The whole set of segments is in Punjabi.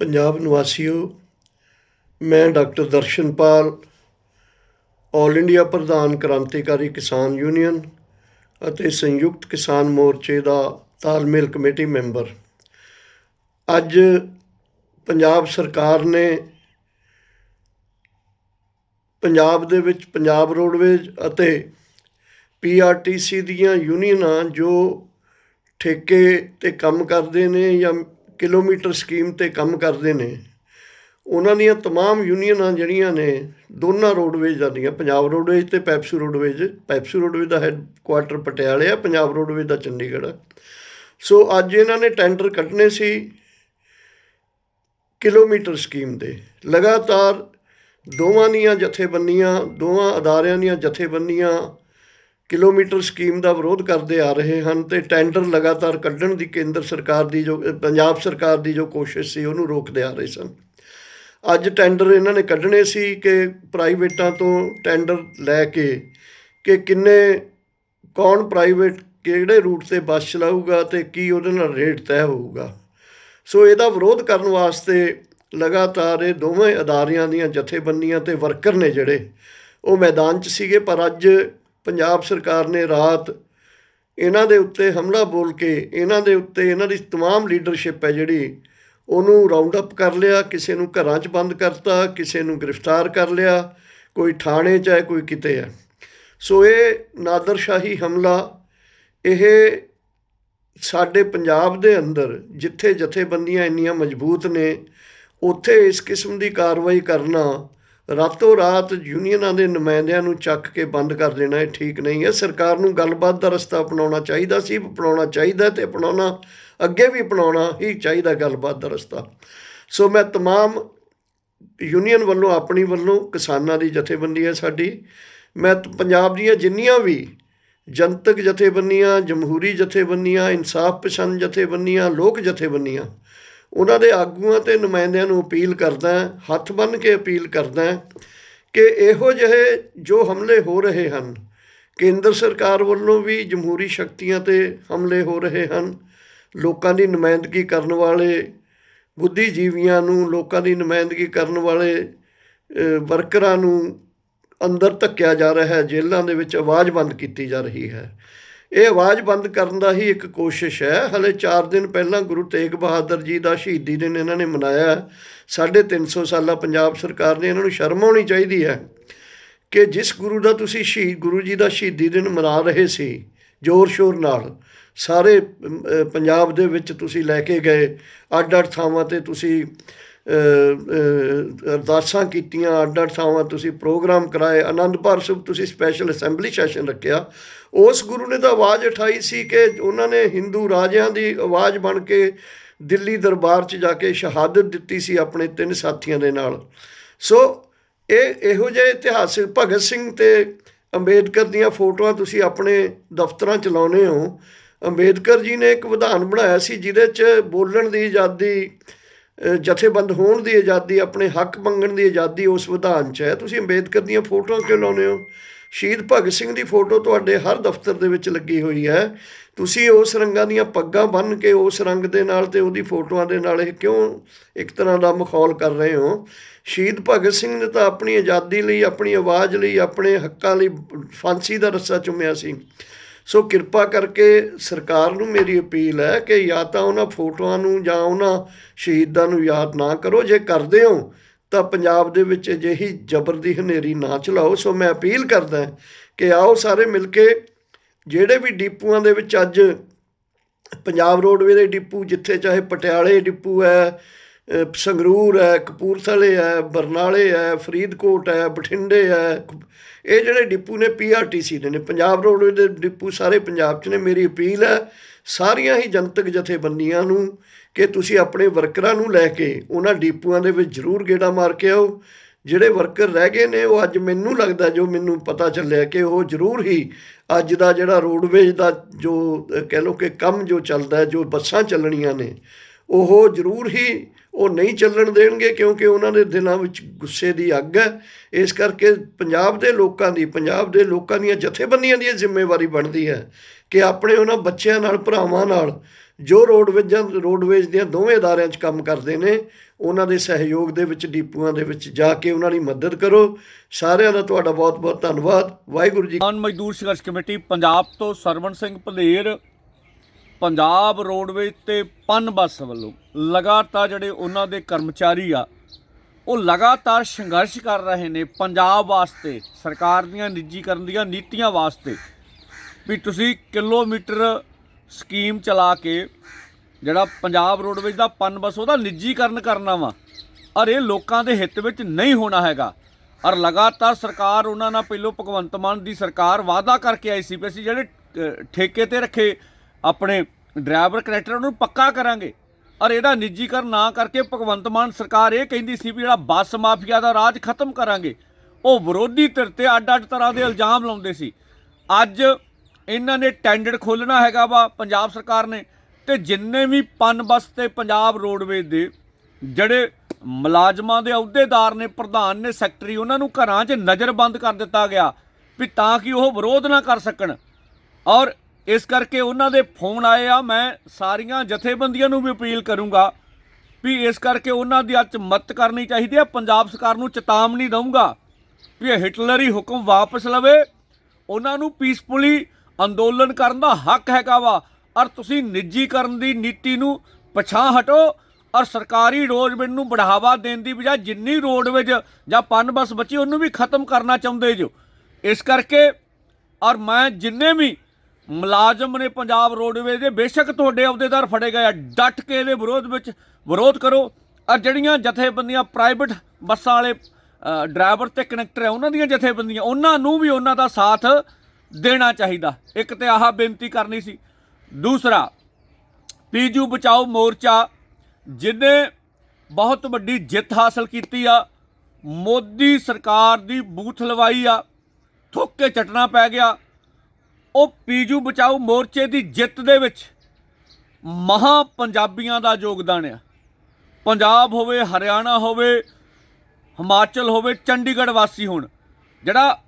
ਪੰਜਾਬ ਨਿਵਾਸੀਓ, ਮੈਂ ਡਾਕਟਰ ਦਰਸ਼ਨਪਾਲ ਆਲ ਇੰਡੀਆ ਪ੍ਰਧਾਨ ਕ੍ਰਾਂਤੀਕਾਰੀ ਕਿਸਾਨ ਯੂਨੀਅਨ ਅਤੇ ਸੰਯੁਕਤ ਕਿਸਾਨ ਮੋਰਚੇ ਦਾ ਤਾਲਮੇਲ ਕਮੇਟੀ ਮੈਂਬਰ। ਅੱਜ ਪੰਜਾਬ ਸਰਕਾਰ ਨੇ ਪੰਜਾਬ ਦੇ ਵਿੱਚ ਪੰਜਾਬ ਰੋਡਵੇਜ਼ ਅਤੇ ਪੀਆਰਟੀਸੀ ਦੀਆਂ ਯੂਨੀਅਨਾਂ ਜੋ ਠੇਕੇ ਤੇ ਕੰਮ ਕਰਦੇ ਨੇ ਜਾਂ ਕਿਲੋਮੀਟਰ ਸਕੀਮ ਤੇ ਕੰਮ ਕਰਦੇ ਨੇ ਉਹਨਾਂ ਦੀਆਂ तमाम ਯੂਨੀਅਨਾਂ ਜਿਹੜੀਆਂ ਨੇ ਦੋਨਾਂ ਰੋਡਵੇਜ਼ ਦੀਆਂ ਪੰਜਾਬ ਰੋਡਵੇਜ਼ ਤੇ ਪੈਪਸੂ ਰੋਡਵੇਜ਼ ਪੈਪਸੂ ਰੋਡਵੇਜ਼ ਦਾ ਹੈਡ ਕੁਆਟਰ ਪਟਿਆਲੇ ਆ ਪੰਜਾਬ ਰੋਡਵੇਜ਼ ਦਾ ਚੰਡੀਗੜ੍ਹ ਆ ਸੋ ਅੱਜ ਇਹਨਾਂ ਨੇ ਟੈਂਡਰ ਕੱਢਣੇ ਸੀ ਕਿਲੋਮੀਟਰ ਸਕੀਮ ਦੇ ਲਗਾਤਾਰ ਦੋਵਾਂ ਦੀਆਂ ਜਥੇਬੰਦੀਆਂ ਦੋਵਾਂ ਅਦਾਰਿਆਂ ਦੀਆਂ ਜਥੇਬੰਦੀਆਂ ਕਿਲੋਮੀਟਰ ਸਕੀਮ ਦਾ ਵਿਰੋਧ ਕਰਦੇ ਆ ਰਹੇ ਹਨ ਤੇ ਟੈਂਡਰ ਲਗਾਤਾਰ ਕੱਢਣ ਦੀ ਕੇਂਦਰ ਸਰਕਾਰ ਦੀ ਜੋ ਪੰਜਾਬ ਸਰਕਾਰ ਦੀ ਜੋ ਕੋਸ਼ਿਸ਼ ਸੀ, ਉਹਨੂੰ ਰੋਕਦੇ ਆ ਰਹੇ ਸਨ। ਅੱਜ ਟੈਂਡਰ ਇਹਨਾਂ ਨੇ ਕੱਢਣੇ ਸੀ ਕਿ ਪ੍ਰਾਈਵੇਟਾਂ ਤੋਂ ਟੈਂਡਰ ਲੈ ਕੇ ਕਿ ਕਿੰਨੇ, ਕੌਣ ਪ੍ਰਾਈਵੇਟ ਕਿਹੜੇ ਰੂਟ ਤੇ ਬੱਸ ਚਲਾਊਗਾ ਤੇ ਕੀ ਉਹਦੇ ਨਾਲ ਰੇਟ ਤੈਅ ਹੋਊਗਾ। ਸੋ ਇਹਦਾ ਵਿਰੋਧ ਕਰਨ ਵਾਸਤੇ ਲਗਾਤਾਰ ਇਹ ਦੋਵੇਂ ਅਦਾਰਿਆਂ ਦੀਆਂ ਜਥੇਬੰਦੀਆਂ ਤੇ ਵਰਕਰ ਨੇ ਜਿਹੜੇ, ਉਹ ਮੈਦਾਨ 'ਚ ਸੀਗੇ, ਪਰ ਅੱਜ ਪੰਜਾਬ ਸਰਕਾਰ ਨੇ ਰਾਤ ਇਹਨਾਂ ਦੇ ਉੱਤੇ ਹਮਲਾ ਬੋਲ ਕੇ ਇਹਨਾਂ ਦੇ ਉੱਤੇ ਇਹਨਾਂ ਦੀ तमाम ਲੀਡਰਸ਼ਿਪ ਹੈ ਜਿਹੜੀ ਉਹਨੂੰ ਰਾਉਂਡ ਅਪ ਕਰ ਲਿਆ ਕਿਸੇ ਨੂੰ ਘਰਾਂ 'ਚ ਬੰਦ ਕਰਤਾ ਕਿਸੇ ਨੂੰ ਗ੍ਰਿਫਤਾਰ ਕਰ ਲਿਆ ਕੋਈ ਥਾਣੇ 'ਚ ਹੈ ਕੋਈ ਕਿਤੇ ਹੈ ਸੋ ਇਹ ਨਾਦਰਸ਼ਾਹੀ ਹਮਲਾ ਇਹ ਸਾਡੇ ਪੰਜਾਬ ਦੇ ਅੰਦਰ ਜਿੱਥੇ ਜਥੇਬੰਦੀਆਂ ਇੰਨੀਆਂ ਮਜ਼ਬੂਤ ਨੇ ਉੱਥੇ ਇਸ ਕਿਸਮ ਦੀ ਕਾਰਵਾਈ ਕਰਨਾ ਰਾਤੋਂ ਰਾਤ ਯੂਨੀਅਨਾਂ ਦੇ ਨੁਮਾਇੰਦਿਆਂ ਨੂੰ ਚੱਕ ਕੇ ਬੰਦ ਕਰ ਦੇਣਾ ਇਹ ਠੀਕ ਨਹੀਂ ਹੈ ਸਰਕਾਰ ਨੂੰ ਗੱਲਬਾਤ ਦਾ ਰਸਤਾ ਅਪਣਾਉਣਾ ਚਾਹੀਦਾ ਸੀ ਅਪਣਾਉਣਾ ਚਾਹੀਦਾ ਤੇ ਅਪਣਾਉਣਾ ਅੱਗੇ ਵੀ ਅਪਣਾਉਣਾ ਹੀ ਚਾਹੀਦਾ ਗੱਲਬਾਤ ਦਾ ਰਸਤਾ ਸੋ ਮੈਂ तमाम ਯੂਨੀਅਨ ਵੱਲੋਂ ਆਪਣੀ ਵੱਲੋਂ ਕਿਸਾਨਾਂ ਦੀ ਜਥੇਬੰਦੀ ਹੈ ਸਾਡੀ ਮੈਂ ਤ- ਪੰਜਾਬ ਦੀਆਂ ਜਿੰਨੀਆਂ ਵੀ ਜਨਤਕ ਜਥੇਬੰਦੀਆਂ ਜਮਹੂਰੀ ਜਥੇਬੰਦੀਆਂ ਇਨਸਾਫ ਪਸੰਦ ਜਥੇਬੰਦੀਆਂ ਲੋਕ ਜਥੇਬੰਦੀਆਂ ਉਹਨਾਂ ਦੇ ਆਗੂਆਂ ਤੇ ਨੁਮਾਇੰਦਿਆਂ ਨੂੰ ਅਪੀਲ ਕਰਦਾ ਹੱਥ ਬੰਨ੍ਹ ਕੇ ਅਪੀਲ ਕਰਦਾ ਕਿ ਇਹੋ ਜਿਹੇ ਜੋ ਹਮਲੇ ਹੋ ਰਹੇ ਹਨ, ਕੇਂਦਰ ਸਰਕਾਰ ਵੱਲੋਂ ਵੀ ਜਮਹੂਰੀ ਸ਼ਕਤੀਆਂ ਤੇ ਹਮਲੇ ਹੋ ਰਹੇ ਹਨ, ਲੋਕਾਂ ਦੀ ਨੁਮਾਇੰਦਗੀ ਕਰਨ ਵਾਲੇ ਬੁੱਧੀਜੀਵੀਆਂ ਨੂੰ, ਲੋਕਾਂ ਦੀ ਨੁਮਾਇੰਦਗੀ ਕਰਨ ਵਾਲੇ ਵਰਕਰਾਂ ਨੂੰ ਅੰਦਰ ਧੱਕਿਆ ਜਾ ਰਿਹਾ ਹੈ, ਜੇਲ੍ਹਾਂ ਦੇ ਵਿੱਚ ਆਵਾਜ਼ ਬੰਦ ਕੀਤੀ ਜਾ ਰਹੀ ਹੈ। ਇਹ ਆਵਾਜ਼ ਬੰਦ ਕਰਨ ਦਾ ਹੀ ਇੱਕ ਕੋਸ਼ਿਸ਼ ਹੈ। ਹਲੇ 4 ਦਿਨ ਪਹਿਲਾਂ ਗੁਰੂ ਤੇਗ ਬਹਾਦਰ ਜੀ ਦਾ ਸ਼ਹੀਦੀ ਦਿਨ ਇਹਨਾਂ ਨੇ ਮਨਾਇਆ। ਸਾਢੇ 350 ਸਾਲਾ ਪੰਜਾਬ ਸਰਕਾਰ ਨੇ ਇਹਨਾਂ ਨੂੰ ਸ਼ਰਮ ਆਉਣੀ ਚਾਹੀਦੀ ਹੈ ਕਿ ਜਿਸ ਗੁਰੂ ਦਾ ਤੁਸੀਂ ਸ਼ਹੀਦ, ਗੁਰੂ ਜੀ ਦਾ ਸ਼ਹੀਦੀ ਦਿਨ ਮਨਾ ਰਹੇ ਸੀ, ਜ਼ੋਰ ਸ਼ੋਰ ਨਾਲ, ਸਾਰੇ ਪੰਜਾਬ ਦੇ ਵਿੱਚ ਤੁਸੀਂ ਲੈ ਕੇ ਗਏ ਅੱਡ ਅੱਡ ਥਾਵਾਂ ਤੇ ਤੁਸੀਂ ਅਰਦਾਸਾਂ ਕੀਤੀਆਂ ਅੱਡ ਅੱਡ ਥਾਵਾਂ ਤੁਸੀਂ ਪ੍ਰੋਗਰਾਮ ਕਰਾਏ, ਆਨੰਦ ਭਾਰਤ ਤੁਸੀਂ ਸਪੈਸ਼ਲ ਅਸੈਂਬਲੀ ਸੈਸ਼ਨ ਰੱਖਿਆ। ਉਸ ਗੁਰੂ ਨੇ ਤਾਂ ਆਵਾਜ਼ ਉਠਾਈ ਸੀ ਕਿ ਉਹਨਾਂ ਨੇ ਹਿੰਦੂ ਰਾਜਿਆਂ ਦੀ ਆਵਾਜ਼ ਬਣ ਕੇ ਦਿੱਲੀ ਦਰਬਾਰ 'ਚ ਜਾ ਕੇ ਸ਼ਹਾਦਤ ਦਿੱਤੀ ਸੀ ਆਪਣੇ ਤਿੰਨ ਸਾਥੀਆਂ ਦੇ ਨਾਲ। ਸੋ, ਇਹ ਇਹੋ ਜਿਹੇ ਇਤਿਹਾਸਿਕ ਭਗਤ ਸਿੰਘ ਤੇ ਅੰਬੇਦਕਰ ਦੀਆਂ ਫੋਟੋਆਂ ਤੁਸੀਂ ਆਪਣੇ ਦਫ਼ਤਰਾਂ 'ਚ ਲਾਉਨੇ ਹੋ। ਅੰਬੇਦਕਰ ਜੀ ਨੇ ਇੱਕ ਵਿਧਾਨ ਬਣਾਇਆ ਸੀ ਜਿਹਦੇ 'ਚ ਬੋਲਣ ਦੀ ਆਜ਼ਾਦੀ ਜਥੇਬੰਦ ਹੋਣ ਦੀ ਆਜ਼ਾਦੀ, ਆਪਣੇ ਹੱਕ ਮੰਗਣ ਦੀ ਆਜ਼ਾਦੀ ਉਸ ਵਿਧਾਨ 'ਚ ਹੈ। ਤੁਸੀਂ ਅੰਬੇਦਕਰ ਦੀਆਂ ਫੋਟੋਆਂ ਕਿਉਂ ਲਾਉਂਦੇ ਹੋ? ਸ਼ਹੀਦ ਭਗਤ ਸਿੰਘ ਦੀ ਫੋਟੋ ਤੁਹਾਡੇ ਹਰ ਦਫ਼ਤਰ ਦੇ ਵਿੱਚ ਲੱਗੀ ਹੋਈ ਹੈ। ਤੁਸੀਂ ਉਸ ਰੰਗਾਂ ਦੀਆਂ ਪੱਗਾਂ ਬੰਨ੍ਹ ਕੇ ਉਸ ਰੰਗ ਦੇ ਨਾਲ ਤੇ ਉਹਦੀ ਫੋਟੋਆਂ ਦੇ ਨਾਲ ਇਹ ਕਿਉਂ ਇੱਕ ਤਰ੍ਹਾਂ ਦਾ ਮਖੌਲ ਕਰ ਰਹੇ ਹੋ? ਸ਼ਹੀਦ ਭਗਤ ਸਿੰਘ ਨੇ ਤਾਂ ਆਪਣੀ ਆਜ਼ਾਦੀ ਲਈ, ਆਪਣੀ ਆਵਾਜ਼ ਲਈ, ਆਪਣੇ ਹੱਕਾਂ ਲਈ ਫਾਂਸੀ ਦਾ ਰੱਸਾ ਚੁੰਮਿਆ ਸੀ। ਸੋ ਕਿਰਪਾ ਕਰਕੇ ਸਰਕਾਰ ਨੂੰ ਮੇਰੀ ਅਪੀਲ ਹੈ ਕਿ ਜਾਂ ਤਾਂ ਉਹਨਾਂ ਫੋਟੋਆਂ ਨੂੰ ਜਾਂ ਉਹਨਾਂ ਸ਼ਹੀਦਾਂ ਨੂੰ ਯਾਦ ਨਾ ਕਰੋ। ਜੇ ਕਰਦੇ ਹੋ, ਤਾਂ ਪੰਜਾਬ ਦੇ ਵਿੱਚ ਅਜਿਹੀ ਜ਼ਬਰ ਦੀ ਹਨੇਰੀ ਨਾ ਚਲਾਓ। ਸੋ ਮੈਂ ਅਪੀਲ ਕਰਦਾ ਕਿ ਆਓ ਸਾਰੇ ਮਿਲ ਕੇ ਜਿਹੜੇ ਵੀ ਡਿਪੂਆਂ ਦੇ ਵਿੱਚ ਅੱਜ ਪੰਜਾਬ ਰੋਡਵੇ ਦੇ ਡਿਪੂ, ਜਿੱਥੇ ਚਾਹੇ ਪਟਿਆਲੇ ਡਿਪੂ ਹੈ ਸੰਗਰੂਰ ਹੈ, ਕਪੂਰਥਲੇ ਹੈ, ਬਰਨਾਲੇ ਹੈ, ਫਰੀਦਕੋਟ ਹੈ, ਬਠਿੰਡੇ ਹੈ। ਇਹ ਜਿਹੜੇ ਡਿਪੂ ਨੇ ਪੀਆਰਟੀਸੀ ਦੇ ਨੇ। ਪੰਜਾਬ ਰੋਡਵੇਜ਼ ਦੇ ਡਿਪੂ ਸਾਰੇ ਪੰਜਾਬ 'ਚ ਨੇ। ਮੇਰੀ ਅਪੀਲ ਹੈ, ਸਾਰੀਆਂ ਹੀ ਜਨਤਕ ਜਥੇਬੰਦੀਆਂ ਨੂੰ ਕਿ ਤੁਸੀਂ ਆਪਣੇ ਵਰਕਰਾਂ ਨੂੰ ਲੈ ਕੇ ਉਹਨਾਂ ਡਿਪੂਆਂ ਦੇ ਵਿੱਚ ਜ਼ਰੂਰ ਗੇੜਾ ਮਾਰ ਕੇ ਆਓ। ਜਿਹੜੇ ਵਰਕਰ ਰਹਿ ਗਏ ਨੇ, ਉਹ ਅੱਜ ਮੈਨੂੰ ਲੱਗਦਾ ਜੋ ਮੈਨੂੰ ਪਤਾ ਚੱਲਿਆ ਕਿ ਉਹ ਜ਼ਰੂਰ ਹੀ ਅੱਜ ਦਾ ਜਿਹੜਾ ਰੋਡਵੇਜ ਦਾ ਜੋ ਕਹਿ ਲਓ ਕਿ ਕੰਮ ਜੋ ਚੱਲਦਾ ਜੋ ਬੱਸਾਂ ਚੱਲਣੀਆਂ ਨੇ, ਉਹ ਜ਼ਰੂਰ ਹੀ ਉਹ ਨਹੀਂ ਚੱਲਣ ਦੇਣਗੇ ਕਿਉਂਕਿ ਉਹਨਾਂ ਦੇ ਦਿਲਾਂ ਵਿੱਚ ਗੁੱਸੇ ਦੀ ਅੱਗ ਹੈ। ਇਸ ਕਰਕੇ ਪੰਜਾਬ ਦੇ ਲੋਕਾਂ ਦੀ, ਪੰਜਾਬ ਦੇ ਲੋਕਾਂ ਦੀਆਂ ਜਥੇਬੰਦੀਆਂ ਦੀ ਇਹ ਜ਼ਿੰਮੇਵਾਰੀ ਬਣਦੀ ਹੈ ਕਿ ਆਪਣੇ ਉਹਨਾਂ ਬੱਚਿਆਂ ਨਾਲ, ਭਰਾਵਾਂ ਨਾਲ ਜੋ ਰੋਡਵੇਜ਼ਾਂ, ਰੋਡਵੇਜ਼ ਦੀਆਂ ਦੋਵੇਂ ਅਦਾਰਿਆਂ 'ਚ ਕੰਮ ਕਰਦੇ ਨੇ, ਉਹਨਾਂ ਦੇ ਸਹਿਯੋਗ ਦੇ ਵਿੱਚ, ਡੀਪੂਆਂ ਦੇ ਵਿੱਚ ਜਾ ਕੇ ਉਹਨਾਂ ਦੀ ਮਦਦ ਕਰੋ। ਸਾਰਿਆਂ ਦਾ ਤੁਹਾਡਾ ਬਹੁਤ ਬਹੁਤ ਧੰਨਵਾਦ। ਵਾਹਿਗੁਰੂ ਜੀ ਮਜ਼ਦੂਰ ਸੰਘਰਸ਼ ਕਮੇਟੀ ਪੰਜਾਬ ਤੋਂ ਸਰਵਣ ਸਿੰਘ ਭਲੇਰ ਪੰਜਾਬ ਰੋਡਵੇਜ਼ ਤੇ ਪਨ ਬੱਸ ਵੱਲੋਂ ਲਗਾਤਾਰ ਜਿਹੜੇ ਉਹਨਾਂ ਦੇ ਕਰਮਚਾਰੀ ਆ, ਉਹ ਲਗਾਤਾਰ ਸੰਘਰਸ਼ ਕਰ ਰਹੇ ਨੇ ਪੰਜਾਬ ਵਾਸਤੇ, ਸਰਕਾਰ ਦੀਆਂ ਨਿੱਜੀਕਰਨ ਦੀਆਂ ਨੀਤੀਆਂ ਵਾਸਤੇ। ਵੀ ਤੁਸੀਂ ਕਿਲੋਮੀਟਰ ਸਕੀਮ ਚਲਾ ਕੇ ਜਿਹੜਾ ਪੰਜਾਬ ਰੋਡਵੇਜ਼ ਦਾ ਪਨ ਬੱਸ, ਉਹਦਾ ਨਿੱਜੀਕਰਨ ਕਰਨਾ ਵਾ, ਔਰ ਇਹ ਲੋਕਾਂ ਦੇ ਹਿੱਤ ਵਿੱਚ ਨਹੀਂ ਹੋਣਾ ਹੈਗਾ। ਔਰ ਲਗਾਤਾਰ ਸਰਕਾਰ ਉਹਨਾਂ ਨਾਲ, ਪਹਿਲੋਂ ਭਗਵੰਤ ਮਾਨ ਦੀ ਸਰਕਾਰ ਵਾਅਦਾ ਕਰਕੇ ਆਈ ਸੀ ਵੀ ਅਸੀਂ ਜਿਹੜੇ ਠੇਕੇ ਤੇ ਰੱਖੇ ਆਪਣੇ ਡਰਾਈਵਰ ਕਨੈਕਟਰ ਉਹਨੂੰ ਪੱਕਾ ਕਰਾਂਗੇ। ਔਰ ਇਹਦਾ ਨਿੱਜੀਕਰਨ ਨਾ ਕਰਕੇ ਭਗਵੰਤ ਮਾਨ ਸਰਕਾਰ ਇਹ ਕਹਿੰਦੀ ਸੀ ਵੀ ਜਿਹੜਾ ਬੱਸ ਮਾਫੀਆ ਦਾ ਰਾਜ ਖਤਮ ਕਰਾਂਗੇ, ਉਹ ਵਿਰੋਧੀ ਧਿਰ ਤੇ ਅੱਡ-ਅੱਡ ਤਰ੍ਹਾਂ ਦੇ ਇਲਜ਼ਾਮ ਲਾਉਂਦੇ ਸੀ। ਅੱਜ ਇਹਨਾਂ ਨੇ ਟੈਂਡਰ ਖੋਲਣਾ ਹੈਗਾ ਵਾ ਪੰਜਾਬ ਸਰਕਾਰ ਨੇ ਤੇ ਜਿੰਨੇ ਵੀ ਪਨ ਬੱਸ ਤੇ ਪੰਜਾਬ ਰੋਡਵੇਜ਼ ਦੇ ਜਿਹੜੇ ਮੁਲਾਜ਼ਮਾਂ ਦੇ ਅਹੁਦੇਦਾਰ ਨੇ, ਪ੍ਰਧਾਨ ਨੇ, ਸੈਕਟਰੀ, ਉਹਨਾਂ ਨੂੰ ਘਰਾਂ 'ਚ ਨਜ਼ਰਬੰਦ ਕਰ ਦਿੱਤਾ ਗਿਆ ਵੀ ਤਾਂ ਕਿ ਉਹ ਵਿਰੋਧ ਨਾ ਕਰ ਸਕਣ। ਔਰ ਇਸ ਕਰਕੇ ਉਹਨਾਂ ਦੇ ਫੋਨ ਆਏ ਆ, ਮੈਂ ਸਾਰੀਆਂ ਜਥੇਬੰਦੀਆਂ ਨੂੰ ਵੀ ਅਪੀਲ ਕਰੂੰਗਾ ਵੀ ਇਸ ਕਰਕੇ ਉਹਨਾਂ ਦੀ ਅੱਜ ਮਦਦ ਕਰਨੀ ਚਾਹੀਦੀ ਹੈ ਪੰਜਾਬ ਸਰਕਾਰ ਨੂੰ ਚੇਤਾਵਨੀ ਦਊਂਗਾ ਵੀ ਇਹ ਹਿਟਲਰੀ ਹੁਕਮ ਵਾਪਸ ਲਵੇ। ਉਹਨਾਂ ਨੂੰ ਪੀਸਫੁਲੀ ਅੰਦੋਲਨ ਕਰਨ ਦਾ ਹੱਕ ਹੈਗਾ ਵਾ। ਔਰ ਤੁਸੀਂ ਨਿੱਜੀਕਰਨ ਦੀ ਨੀਤੀ ਨੂੰ ਪਛਾਂ ਹਟੋ ਔਰ ਸਰਕਾਰੀ ਰੋਡਵੇਜ਼ ਨੂੰ ਬੜਾਵਾ ਦੇਣ ਦੀ ਬਜਾਏ ਜਿੰਨੀ ਰੋਡਵੇਜ਼ ਜਾਂ ਪਨ ਬੱਸ ਬਚੀ, ਉਹਨੂੰ ਵੀ ਖਤਮ ਕਰਨਾ ਚਾਹੁੰਦੇ ਜੋ। ਇਸ ਕਰਕੇ ਔਰ ਮੈਂ ਜਿੰਨੇ ਵੀ ਮੁਲਾਜ਼ਮ ਨੇ ਪੰਜਾਬ ਰੋਡਵੇਜ਼ ਦੇ ਬੇਸ਼ੱਕ ਤੁਹਾਡੇ ਅਹੁਦੇਦਾਰ ਫੜੇ ਗਏ ਆ। ਡਟ ਕੇ ਇਹਦੇ ਵਿਰੋਧ ਵਿੱਚ ਵਿਰੋਧ ਕਰੋ। ਔਰ ਜਿਹੜੀਆਂ ਜਥੇਬੰਦੀਆਂ ਪ੍ਰਾਈਵੇਟ ਬੱਸਾਂ ਵਾਲੇ ਡਰਾਈਵਰ ਤੇ ਕਨੈਕਟਰ ਹੈ ਉਹਨਾਂ ਦੀਆਂ ਜਥੇਬੰਦੀਆਂ, ਉਹਨਾਂ ਨੂੰ ਵੀ ਉਹਨਾਂ ਦਾ ਸਾਥ ਦੇਣਾ ਚਾਹੀਦਾ। ਇੱਕ ਤੇ ਆਹ ਬੇਨਤੀ ਕਰਨੀ ਸੀ। ਦੂਸਰਾ, ਪੀਜੂ ਬਚਾਓ ਮੋਰਚਾ ਜਿਹਨੇ ਬਹੁਤ ਵੱਡੀ ਜਿੱਤ ਹਾਸਲ ਕੀਤੀ ਆ, ਮੋਦੀ ਸਰਕਾਰ ਦੀ ਬੂਥ ਲਵਾਈ ਆ, ਥੁੱਕ ਕੇ ਚਟਣਾ ਪੈ ਗਿਆ। ਉਹ ਪੀਜੂ ਬਚਾਓ ਮੋਰਚੇ ਦੀ ਜਿੱਤ ਦੇ ਵਿੱਚ ਮਹਾ ਪੰਜਾਬੀਆਂ ਦਾ ਯੋਗਦਾਨ ਆ। ਪੰਜਾਬ ਹੋਵੇ, ਹਰਿਆਣਾ ਹੋਵੇ, ਹਿਮਾਚਲ ਹੋਵੇ, ਚੰਡੀਗੜ੍ਹ ਵਾਸੀ ਹੋਣ। ਜਿਹੜਾ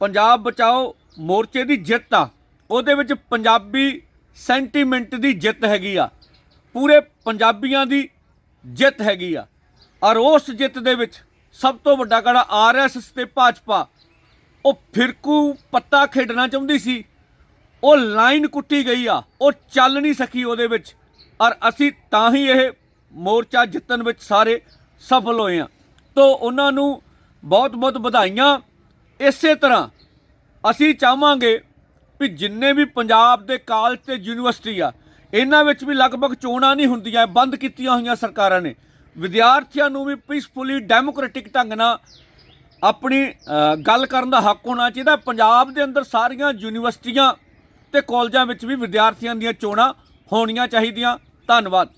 ਪੰਜਾਬ ਬਚਾਓ ਮੋਰਚੇ ਦੀ ਜਿੱਤ ਆ, ਉਹਦੇ ਵਿੱਚ ਪੰਜਾਬੀ ਸੈਂਟੀਮੈਂਟ ਦੀ ਜਿੱਤ ਹੈਗੀ ਆ। ਪੂਰੇ ਪੰਜਾਬੀਆਂ ਦੀ ਜਿੱਤ ਹੈਗੀ ਆ। ਔਰ ਉਸ ਜਿੱਤ ਦੇ ਵਿੱਚ ਸਭ ਤੋਂ ਵੱਡਾ ਕੜਾ ਆਰਐਸਐਸ ਤੇ ਭਾਜਪਾ, ਉਹ ਫਿਰਕੂ ਪੱਤਾ ਖੇਡਣਾ ਚਾਹੁੰਦੀ ਸੀ। ਉਹ ਲਾਈਨ ਕੁੱਟੀ ਗਈ ਆ, ਉਹ ਚੱਲ ਨਹੀਂ ਸਕੀ ਉਹਦੇ ਵਿੱਚ। ਔਰ ਅਸੀਂ ਤਾਂ ਹੀ ਇਹ ਮੋਰਚਾ ਜਿੱਤਣ ਵਿੱਚ ਸਾਰੇ ਸਫਲ ਹੋਏ ਆ। ਤੋਂ ਉਹਨਾਂ ਨੂੰ ਬਹੁਤ ਬਹੁਤ ਵਧਾਈਆਂ। ਇਸੇ ਤਰ੍ਹਾਂ ਅਸੀਂ ਚਾਹਾਂਗੇ ਵੀ ਜਿੰਨੇ ਵੀ ਪੰਜਾਬ ਦੇ ਕਾਲਜ ਤੇ ਯੂਨੀਵਰਸਿਟੀ ਆ, ਇਹਨਾਂ ਵਿੱਚ ਵੀ ਲਗਭਗ ਚੋਣਾਂ ਨਹੀਂ ਹੁੰਦੀਆਂ ਬੰਦ ਕੀਤੀਆਂ ਹੋਈਆਂ ਸਰਕਾਰਾਂ ਨੇ। ਵਿਦਿਆਰਥੀਆਂ ਨੂੰ ਵੀ ਪੀਸਫੁਲੀ ਡੈਮੋਕ੍ਰੈਟਿਕ ਢੰਗ ਨਾਲ ਆਪਣੀ ਗੱਲ ਕਰਨ ਦਾ ਹੱਕ ਹੋਣਾ ਚਾਹੀਦਾ। ਪੰਜਾਬ ਦੇ ਅੰਦਰ ਸਾਰੀਆਂ ਯੂਨੀਵਰਸਿਟੀਆਂ ਤੇ ਕਾਲਜਾਂ ਵਿੱਚ ਵੀ ਵਿਦਿਆਰਥੀਆਂ ਦੀਆਂ ਚੋਣਾਂ ਹੋਣੀਆਂ ਚਾਹੀਦੀਆਂ। ਧੰਨਵਾਦ।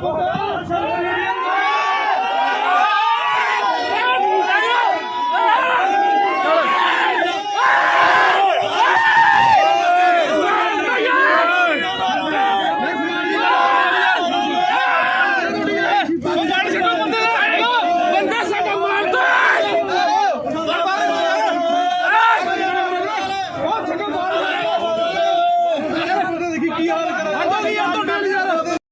ਜਿੰਦਾਬਾਦ